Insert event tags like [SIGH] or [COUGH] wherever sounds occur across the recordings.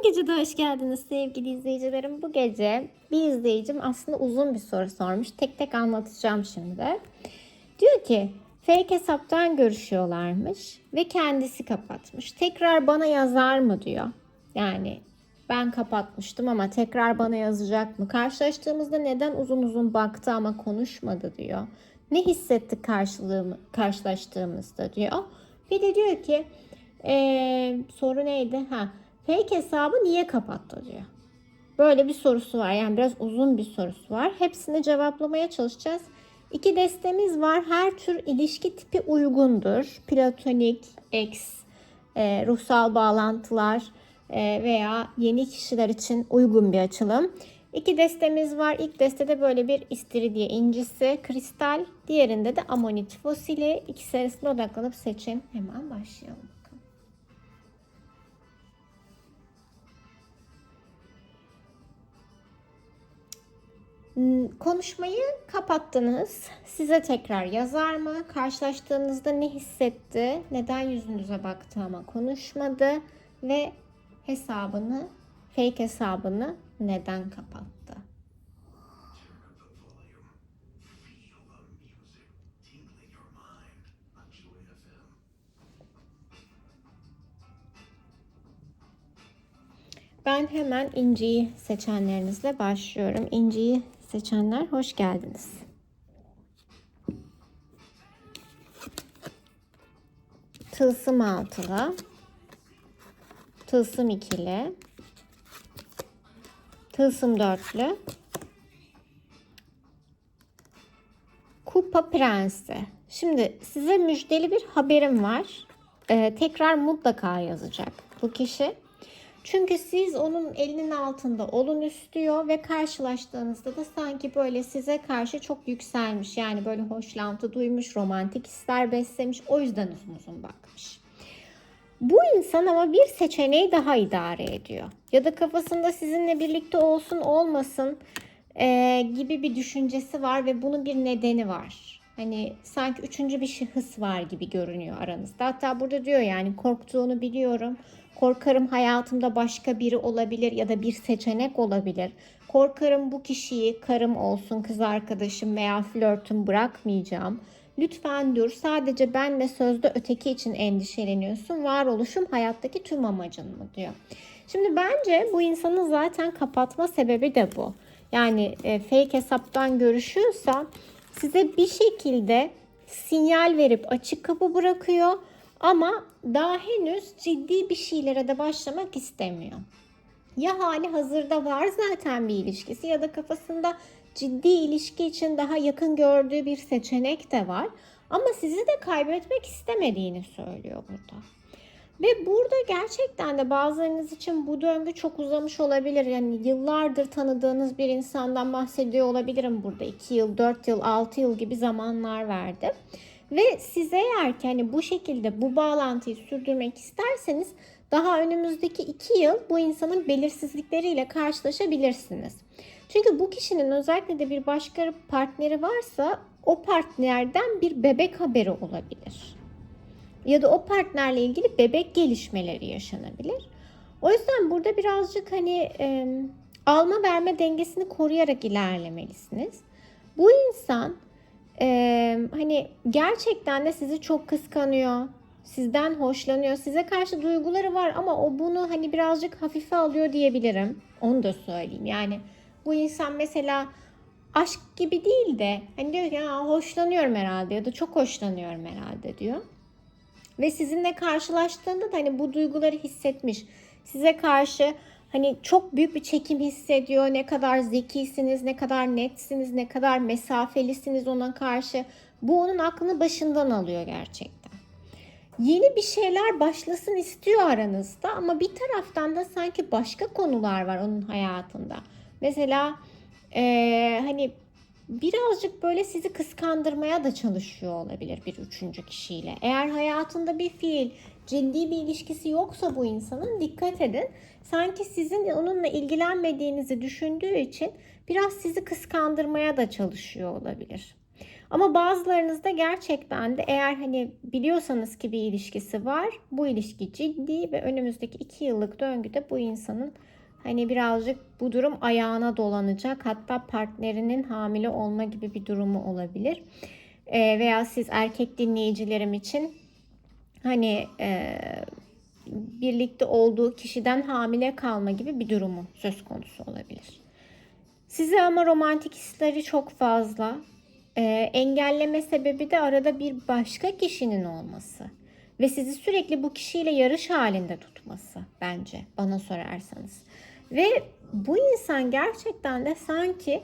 Bu gece de hoş geldiniz sevgili izleyicilerim. Bu gece bir izleyicim aslında uzun bir soru sormuş. Tek tek anlatacağım şimdi. Diyor ki fake hesaptan görüşüyorlarmış ve kendisi kapatmış. Tekrar bana yazar mı diyor. Yani ben kapatmıştım ama tekrar bana yazacak mı? Karşılaştığımızda neden uzun uzun baktı ama konuşmadı diyor. Ne hissettik karşılığımı, karşılaştığımızda diyor. Bir de diyor ki eee, soru neydi? Ha, fake hesabı niye kapattı diyor. Böyle bir sorusu var. Yani biraz uzun bir sorusu var. Hepsini cevaplamaya çalışacağız. İki destemiz var. Her tür ilişki tipi uygundur. Platonik, ex, e, ruhsal bağlantılar e, veya yeni kişiler için uygun bir açılım. İki destemiz var. İlk destede böyle bir istiridye incisi, kristal. Diğerinde de amonit fosili. İkisi arasında odaklanıp seçin. Hemen başlayalım. Konuşmayı kapattınız. Size tekrar yazar mı? Karşılaştığınızda ne hissetti? Neden yüzünüze baktı ama konuşmadı? Ve hesabını, fake hesabını neden kapattı? Ben hemen inciyi seçenlerinizle başlıyorum. İnciyi seçenler hoş geldiniz. Tılsım altılı, tılsım ikili, tılsım dörtlü, kupa prensi. Şimdi size müjdeli bir haberim var. Ee, tekrar mutlaka yazacak bu kişi. Çünkü siz onun elinin altında olun istiyor ve karşılaştığınızda da sanki böyle size karşı çok yükselmiş. Yani böyle hoşlantı duymuş, romantik hisler beslemiş. O yüzden uzun uzun bakmış. Bu insan ama bir seçeneği daha idare ediyor. Ya da kafasında sizinle birlikte olsun olmasın eee, gibi bir düşüncesi var ve bunun bir nedeni var. Hani sanki üçüncü bir şahıs var gibi görünüyor aranızda. Hatta burada diyor yani korktuğunu biliyorum. Korkarım hayatımda başka biri olabilir ya da bir seçenek olabilir. Korkarım bu kişiyi karım olsun, kız arkadaşım veya flörtüm bırakmayacağım. Lütfen dur. Sadece ben ve sözde öteki için endişeleniyorsun. Varoluşum hayattaki tüm amacın mı diyor. Şimdi bence bu insanın zaten kapatma sebebi de bu. Yani e, fake hesaptan görüşüyorsa size bir şekilde sinyal verip açık kapı bırakıyor ama daha henüz ciddi bir şeylere de başlamak istemiyor. Ya hali hazırda var zaten bir ilişkisi ya da kafasında ciddi ilişki için daha yakın gördüğü bir seçenek de var. Ama sizi de kaybetmek istemediğini söylüyor burada. Ve burada gerçekten de bazılarınız için bu döngü çok uzamış olabilir. Yani yıllardır tanıdığınız bir insandan bahsediyor olabilirim burada. 2 yıl, 4 yıl, 6 yıl gibi zamanlar verdi. Ve siz eğer ki hani bu şekilde bu bağlantıyı sürdürmek isterseniz daha önümüzdeki 2 yıl bu insanın belirsizlikleriyle karşılaşabilirsiniz. Çünkü bu kişinin özellikle de bir başka partneri varsa o partnerden bir bebek haberi olabilir ya da o partnerle ilgili bebek gelişmeleri yaşanabilir. O yüzden burada birazcık hani e, alma verme dengesini koruyarak ilerlemelisiniz. Bu insan e, hani gerçekten de sizi çok kıskanıyor. Sizden hoşlanıyor. Size karşı duyguları var ama o bunu hani birazcık hafife alıyor diyebilirim. Onu da söyleyeyim. Yani bu insan mesela aşk gibi değil de hani diyor ya hoşlanıyorum herhalde ya da çok hoşlanıyorum herhalde diyor. Ve sizinle karşılaştığında da hani bu duyguları hissetmiş. Size karşı hani çok büyük bir çekim hissediyor. Ne kadar zekisiniz, ne kadar netsiniz, ne kadar mesafelisiniz ona karşı. Bu onun aklını başından alıyor gerçekten. Yeni bir şeyler başlasın istiyor aranızda ama bir taraftan da sanki başka konular var onun hayatında. Mesela eee, hani birazcık böyle sizi kıskandırmaya da çalışıyor olabilir bir üçüncü kişiyle. Eğer hayatında bir fiil, ciddi bir ilişkisi yoksa bu insanın dikkat edin. Sanki sizin onunla ilgilenmediğinizi düşündüğü için biraz sizi kıskandırmaya da çalışıyor olabilir. Ama bazılarınızda gerçekten de eğer hani biliyorsanız ki bir ilişkisi var. Bu ilişki ciddi ve önümüzdeki iki yıllık döngüde bu insanın hani birazcık bu durum ayağına dolanacak. Hatta partnerinin hamile olma gibi bir durumu olabilir. Ee, veya siz erkek dinleyicilerim için hani e, birlikte olduğu kişiden hamile kalma gibi bir durumu söz konusu olabilir. Size ama romantik hisleri çok fazla. Ee, engelleme sebebi de arada bir başka kişinin olması ve sizi sürekli bu kişiyle yarış halinde tutması bence bana sorarsanız. Ve bu insan gerçekten de sanki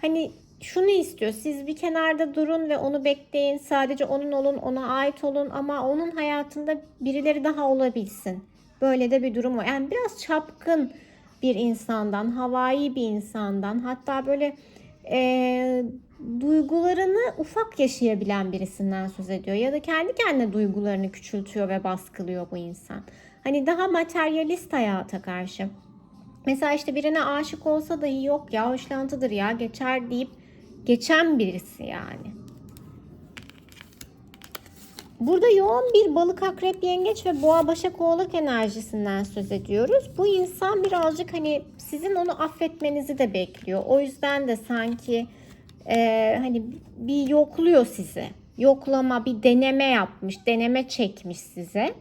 hani şunu istiyor. Siz bir kenarda durun ve onu bekleyin. Sadece onun olun, ona ait olun ama onun hayatında birileri daha olabilsin. Böyle de bir durum var. Yani biraz çapkın bir insandan, havai bir insandan, hatta böyle e, duygularını ufak yaşayabilen birisinden söz ediyor. Ya da kendi kendine duygularını küçültüyor ve baskılıyor bu insan. Hani daha materyalist hayata karşı. Mesela işte birine aşık olsa dahi yok ya hoşlantıdır ya geçer deyip geçen birisi yani. Burada yoğun bir balık, akrep, yengeç ve boğa, başak, oğlak enerjisinden söz ediyoruz. Bu insan birazcık hani sizin onu affetmenizi de bekliyor. O yüzden de sanki e, hani bir yokluyor sizi. Yoklama, bir deneme yapmış, deneme çekmiş size.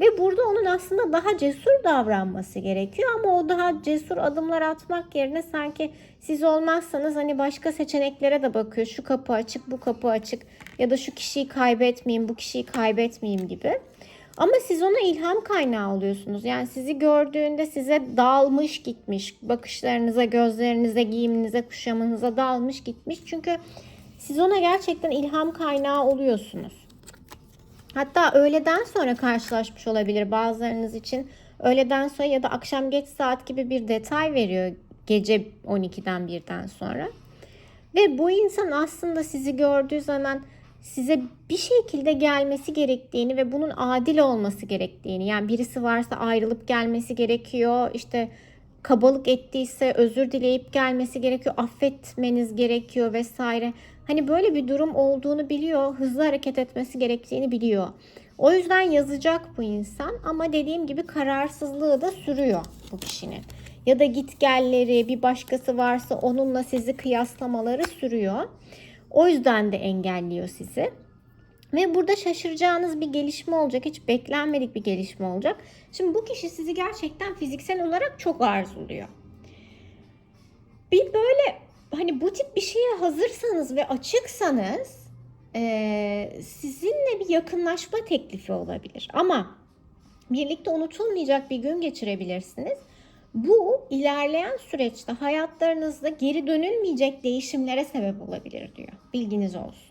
Ve burada onun aslında daha cesur davranması gerekiyor ama o daha cesur adımlar atmak yerine sanki siz olmazsanız hani başka seçeneklere de bakıyor. Şu kapı açık, bu kapı açık ya da şu kişiyi kaybetmeyeyim, bu kişiyi kaybetmeyeyim gibi. Ama siz ona ilham kaynağı oluyorsunuz. Yani sizi gördüğünde size dalmış gitmiş. Bakışlarınıza, gözlerinize, giyiminize, kuşamınıza dalmış gitmiş. Çünkü siz ona gerçekten ilham kaynağı oluyorsunuz. Hatta öğleden sonra karşılaşmış olabilir bazılarınız için. Öğleden sonra ya da akşam geç saat gibi bir detay veriyor gece 12'den birden sonra. Ve bu insan aslında sizi gördüğü zaman size bir şekilde gelmesi gerektiğini ve bunun adil olması gerektiğini yani birisi varsa ayrılıp gelmesi gerekiyor işte kabalık ettiyse özür dileyip gelmesi gerekiyor affetmeniz gerekiyor vesaire hani böyle bir durum olduğunu biliyor hızlı hareket etmesi gerektiğini biliyor o yüzden yazacak bu insan ama dediğim gibi kararsızlığı da sürüyor bu kişinin ya da gitgelleri bir başkası varsa onunla sizi kıyaslamaları sürüyor. O yüzden de engelliyor sizi. Ve burada şaşıracağınız bir gelişme olacak. Hiç beklenmedik bir gelişme olacak. Şimdi bu kişi sizi gerçekten fiziksel olarak çok arzuluyor. Bir böyle hani bu tip bir şeye hazırsanız ve açıksanız e, sizinle bir yakınlaşma teklifi olabilir. Ama birlikte unutulmayacak bir gün geçirebilirsiniz. Bu ilerleyen süreçte hayatlarınızda geri dönülmeyecek değişimlere sebep olabilir diyor. Bilginiz olsun.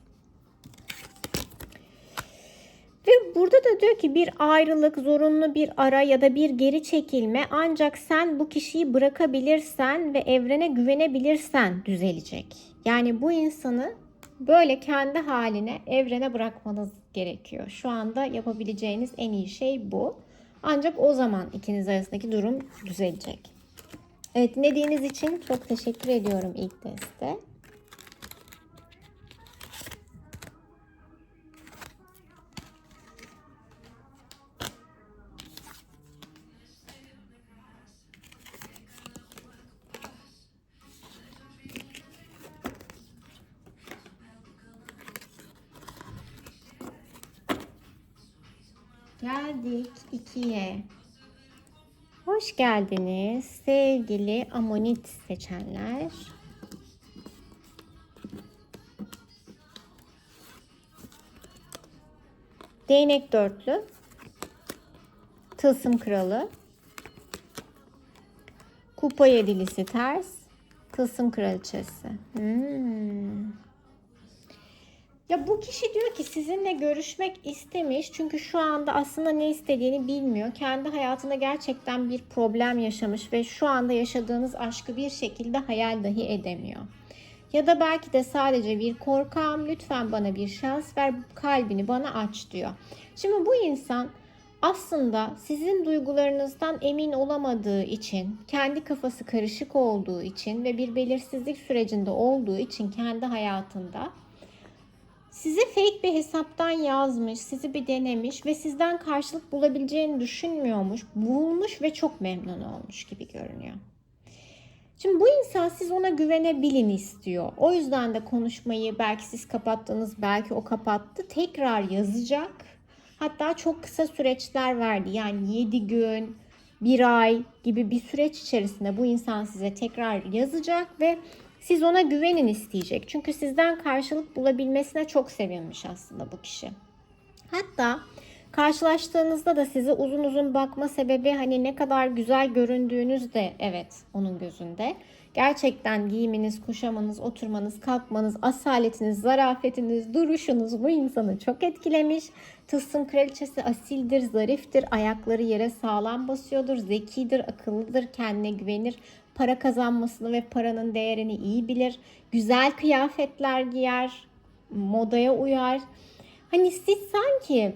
Ve burada da diyor ki bir ayrılık, zorunlu bir ara ya da bir geri çekilme ancak sen bu kişiyi bırakabilirsen ve evrene güvenebilirsen düzelecek. Yani bu insanı böyle kendi haline evrene bırakmanız gerekiyor. Şu anda yapabileceğiniz en iyi şey bu. Ancak o zaman ikiniz arasındaki durum düzelecek. Evet dinlediğiniz için çok teşekkür ediyorum ilk teste. Geldik ikiye. Hoş geldiniz sevgili amonit seçenler. Değnek dörtlü. Tılsım kralı. Kupa yedilisi ters. Tılsım kraliçesi. Hmm. Ya bu kişi diyor ki sizinle görüşmek istemiş çünkü şu anda aslında ne istediğini bilmiyor. Kendi hayatında gerçekten bir problem yaşamış ve şu anda yaşadığınız aşkı bir şekilde hayal dahi edemiyor. Ya da belki de sadece bir korkağım lütfen bana bir şans ver kalbini bana aç diyor. Şimdi bu insan aslında sizin duygularınızdan emin olamadığı için, kendi kafası karışık olduğu için ve bir belirsizlik sürecinde olduğu için kendi hayatında size fake bir hesaptan yazmış, sizi bir denemiş ve sizden karşılık bulabileceğini düşünmüyormuş, bulmuş ve çok memnun olmuş gibi görünüyor. Şimdi bu insan siz ona güvenebilin istiyor. O yüzden de konuşmayı belki siz kapattınız, belki o kapattı. Tekrar yazacak. Hatta çok kısa süreçler verdi. Yani 7 gün, bir ay gibi bir süreç içerisinde bu insan size tekrar yazacak ve siz ona güvenin isteyecek. Çünkü sizden karşılık bulabilmesine çok sevinmiş aslında bu kişi. Hatta karşılaştığınızda da size uzun uzun bakma sebebi hani ne kadar güzel göründüğünüz de evet onun gözünde. Gerçekten giyiminiz, kuşamanız, oturmanız, kalkmanız, asaletiniz, zarafetiniz, duruşunuz bu insanı çok etkilemiş. Tılsım kraliçesi asildir, zariftir, ayakları yere sağlam basıyordur, zekidir, akıllıdır, kendine güvenir, para kazanmasını ve paranın değerini iyi bilir. Güzel kıyafetler giyer, modaya uyar. Hani siz sanki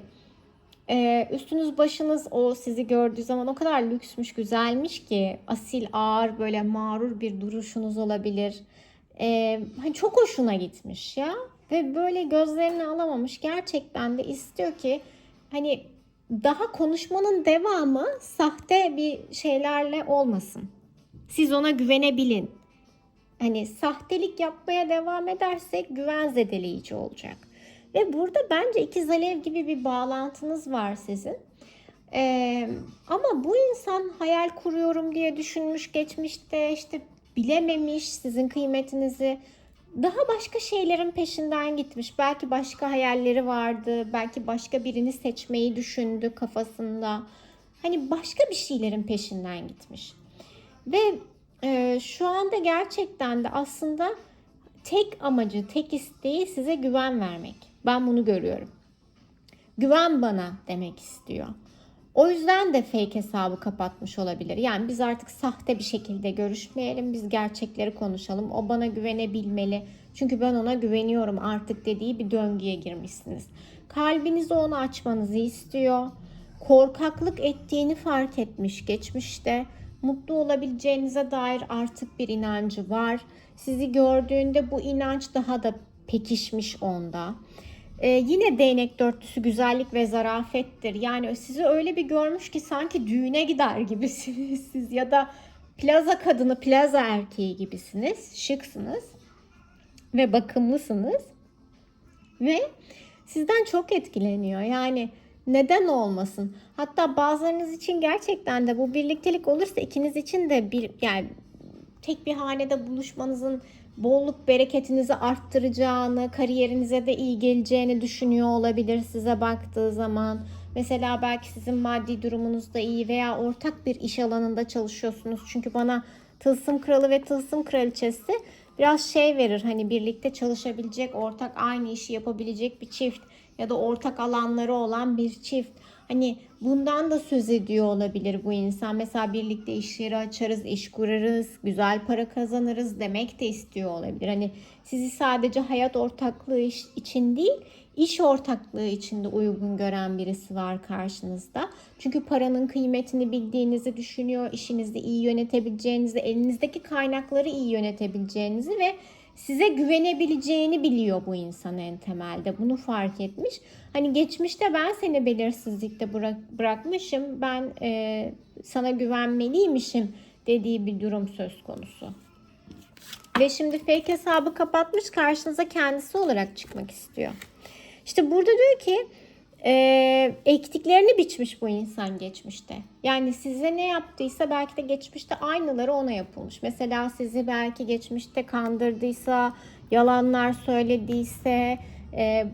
ee, üstünüz başınız o sizi gördüğü zaman o kadar lüksmüş, güzelmiş ki asil, ağır, böyle mağrur bir duruşunuz olabilir. Ee, hani çok hoşuna gitmiş ya ve böyle gözlerini alamamış. Gerçekten de istiyor ki hani daha konuşmanın devamı sahte bir şeylerle olmasın. Siz ona güvenebilin. Hani sahtelik yapmaya devam edersek güven zedeleyici olacak. Ve burada bence ikiz alev gibi bir bağlantınız var sizin. Ee, ama bu insan hayal kuruyorum diye düşünmüş geçmişte işte bilememiş sizin kıymetinizi. Daha başka şeylerin peşinden gitmiş. Belki başka hayalleri vardı. Belki başka birini seçmeyi düşündü kafasında. Hani başka bir şeylerin peşinden gitmiş. Ve e, şu anda gerçekten de aslında tek amacı, tek isteği size güven vermek. Ben bunu görüyorum. Güven bana demek istiyor. O yüzden de fake hesabı kapatmış olabilir. Yani biz artık sahte bir şekilde görüşmeyelim, biz gerçekleri konuşalım. O bana güvenebilmeli. Çünkü ben ona güveniyorum artık dediği bir döngüye girmişsiniz. Kalbinizi ona açmanızı istiyor. Korkaklık ettiğini fark etmiş geçmişte. Mutlu olabileceğinize dair artık bir inancı var. Sizi gördüğünde bu inanç daha da pekişmiş onda. Ee, yine değnek dörtlüsü güzellik ve zarafettir. Yani sizi öyle bir görmüş ki sanki düğüne gider gibisiniz [LAUGHS] siz ya da plaza kadını, plaza erkeği gibisiniz. Şıksınız ve bakımlısınız. Ve sizden çok etkileniyor. Yani neden olmasın? Hatta bazılarınız için gerçekten de bu birliktelik olursa ikiniz için de bir yani tek bir hanede buluşmanızın bolluk bereketinizi arttıracağını, kariyerinize de iyi geleceğini düşünüyor olabilir size baktığı zaman. Mesela belki sizin maddi durumunuz da iyi veya ortak bir iş alanında çalışıyorsunuz. Çünkü bana tılsım kralı ve tılsım kraliçesi biraz şey verir. Hani birlikte çalışabilecek, ortak aynı işi yapabilecek bir çift ya da ortak alanları olan bir çift. Hani bundan da söz ediyor olabilir bu insan. Mesela birlikte iş yeri açarız, iş kurarız, güzel para kazanırız demek de istiyor olabilir. Hani sizi sadece hayat ortaklığı için değil, iş ortaklığı için de uygun gören birisi var karşınızda. Çünkü paranın kıymetini bildiğinizi düşünüyor, işinizi iyi yönetebileceğinizi, elinizdeki kaynakları iyi yönetebileceğinizi ve size güvenebileceğini biliyor bu insan en temelde. Bunu fark etmiş. Hani geçmişte ben seni belirsizlikte bırak, bırakmışım. Ben e, sana güvenmeliymişim dediği bir durum söz konusu. Ve şimdi fake hesabı kapatmış karşınıza kendisi olarak çıkmak istiyor. İşte burada diyor ki e, ektiklerini biçmiş bu insan geçmişte. Yani size ne yaptıysa belki de geçmişte aynıları ona yapılmış. Mesela sizi belki geçmişte kandırdıysa, yalanlar söylediyse, e,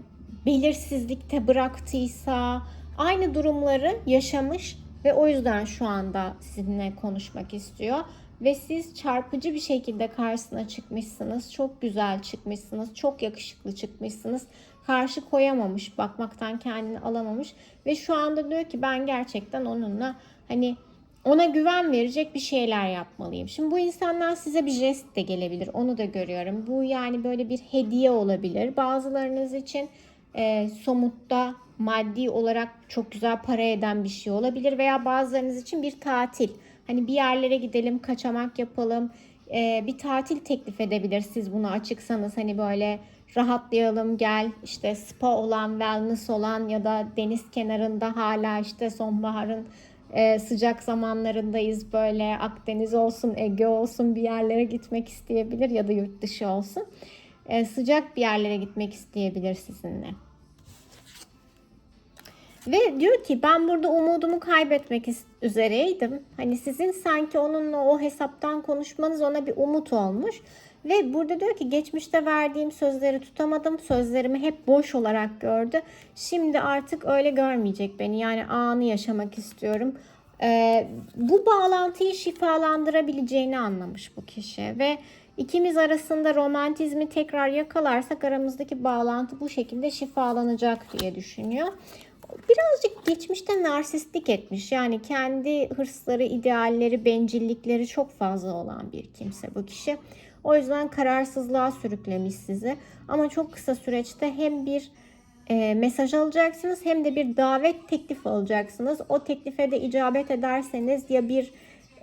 belirsizlikte bıraktıysa aynı durumları yaşamış ve o yüzden şu anda sizinle konuşmak istiyor. Ve siz çarpıcı bir şekilde karşısına çıkmışsınız. Çok güzel çıkmışsınız. Çok yakışıklı çıkmışsınız karşı koyamamış, bakmaktan kendini alamamış ve şu anda diyor ki ben gerçekten onunla hani ona güven verecek bir şeyler yapmalıyım. Şimdi bu insanlar size bir jest de gelebilir. Onu da görüyorum. Bu yani böyle bir hediye olabilir. Bazılarınız için e, somutta maddi olarak çok güzel para eden bir şey olabilir veya bazılarınız için bir tatil. Hani bir yerlere gidelim, kaçamak yapalım. E, bir tatil teklif edebilir siz buna açıksanız. Hani böyle rahatlayalım gel işte spa olan, wellness olan ya da deniz kenarında hala işte sonbaharın e, sıcak zamanlarındayız böyle Akdeniz olsun, Ege olsun bir yerlere gitmek isteyebilir ya da yurt dışı olsun. E, sıcak bir yerlere gitmek isteyebilir sizinle. Ve diyor ki ben burada umudumu kaybetmek üzereydim. Hani sizin sanki onunla o hesaptan konuşmanız ona bir umut olmuş. Ve burada diyor ki geçmişte verdiğim sözleri tutamadım. Sözlerimi hep boş olarak gördü. Şimdi artık öyle görmeyecek beni. Yani anı yaşamak istiyorum. Ee, bu bağlantıyı şifalandırabileceğini anlamış bu kişi. Ve ikimiz arasında romantizmi tekrar yakalarsak aramızdaki bağlantı bu şekilde şifalanacak diye düşünüyor birazcık geçmişte narsistlik etmiş. Yani kendi hırsları, idealleri, bencillikleri çok fazla olan bir kimse bu kişi. O yüzden kararsızlığa sürüklemiş sizi. Ama çok kısa süreçte hem bir e, mesaj alacaksınız hem de bir davet teklifi alacaksınız. O teklife de icabet ederseniz ya bir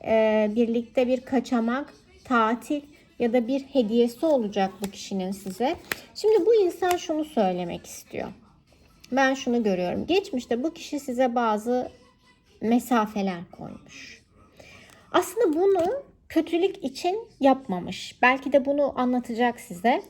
e, birlikte bir kaçamak, tatil ya da bir hediyesi olacak bu kişinin size. Şimdi bu insan şunu söylemek istiyor ben şunu görüyorum. Geçmişte bu kişi size bazı mesafeler koymuş. Aslında bunu kötülük için yapmamış. Belki de bunu anlatacak size.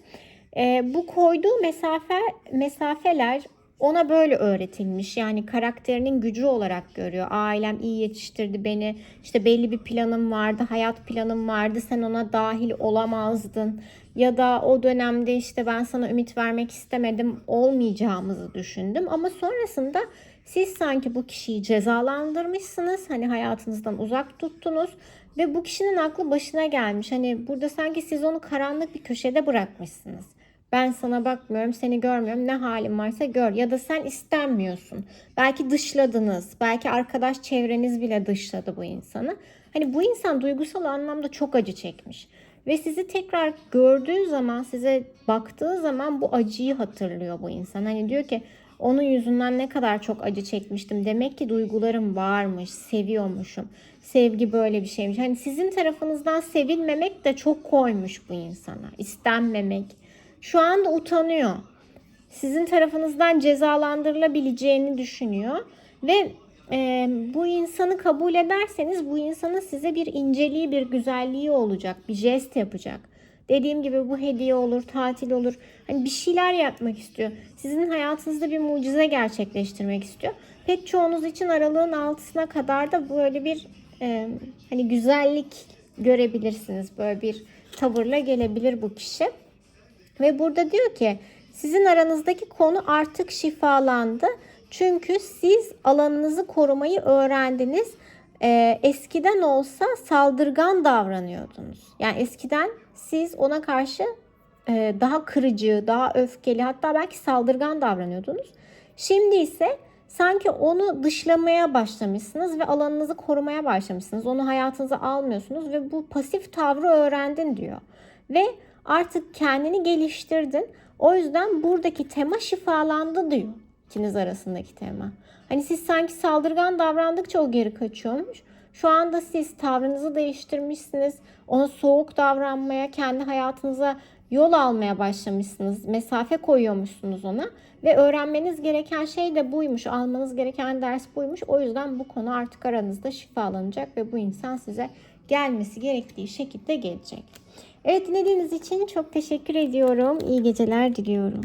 E, bu koyduğu mesafe mesafeler ona böyle öğretilmiş. Yani karakterinin gücü olarak görüyor. Ailem iyi yetiştirdi beni. İşte belli bir planım vardı, hayat planım vardı. Sen ona dahil olamazdın. Ya da o dönemde işte ben sana ümit vermek istemedim, olmayacağımızı düşündüm. Ama sonrasında siz sanki bu kişiyi cezalandırmışsınız. Hani hayatınızdan uzak tuttunuz ve bu kişinin aklı başına gelmiş. Hani burada sanki siz onu karanlık bir köşede bırakmışsınız. Ben sana bakmıyorum, seni görmüyorum. Ne halin varsa gör. Ya da sen istenmiyorsun. Belki dışladınız. Belki arkadaş çevreniz bile dışladı bu insanı. Hani bu insan duygusal anlamda çok acı çekmiş. Ve sizi tekrar gördüğü zaman, size baktığı zaman bu acıyı hatırlıyor bu insan. Hani diyor ki onun yüzünden ne kadar çok acı çekmiştim. Demek ki duygularım varmış, seviyormuşum. Sevgi böyle bir şeymiş. Hani sizin tarafınızdan sevilmemek de çok koymuş bu insana. İstenmemek. Şu anda utanıyor. Sizin tarafınızdan cezalandırılabileceğini düşünüyor. Ve e, bu insanı kabul ederseniz bu insanın size bir inceliği, bir güzelliği olacak. Bir jest yapacak. Dediğim gibi bu hediye olur, tatil olur. Hani bir şeyler yapmak istiyor. Sizin hayatınızda bir mucize gerçekleştirmek istiyor. Pek çoğunuz için aralığın altısına kadar da böyle bir e, hani güzellik görebilirsiniz. Böyle bir tavırla gelebilir bu kişi. Ve burada diyor ki sizin aranızdaki konu artık şifalandı. Çünkü siz alanınızı korumayı öğrendiniz. Ee, eskiden olsa saldırgan davranıyordunuz. Yani eskiden siz ona karşı e, daha kırıcı, daha öfkeli hatta belki saldırgan davranıyordunuz. Şimdi ise sanki onu dışlamaya başlamışsınız ve alanınızı korumaya başlamışsınız. Onu hayatınıza almıyorsunuz ve bu pasif tavrı öğrendin diyor. Ve artık kendini geliştirdin. O yüzden buradaki tema şifalandı diyor ikiniz arasındaki tema. Hani siz sanki saldırgan davrandıkça o geri kaçıyormuş. Şu anda siz tavrınızı değiştirmişsiniz. Ona soğuk davranmaya, kendi hayatınıza yol almaya başlamışsınız. Mesafe koyuyormuşsunuz ona. Ve öğrenmeniz gereken şey de buymuş. Almanız gereken ders buymuş. O yüzden bu konu artık aranızda şifalanacak ve bu insan size gelmesi gerektiği şekilde gelecek. Evet dinlediğiniz için çok teşekkür ediyorum. İyi geceler diliyorum.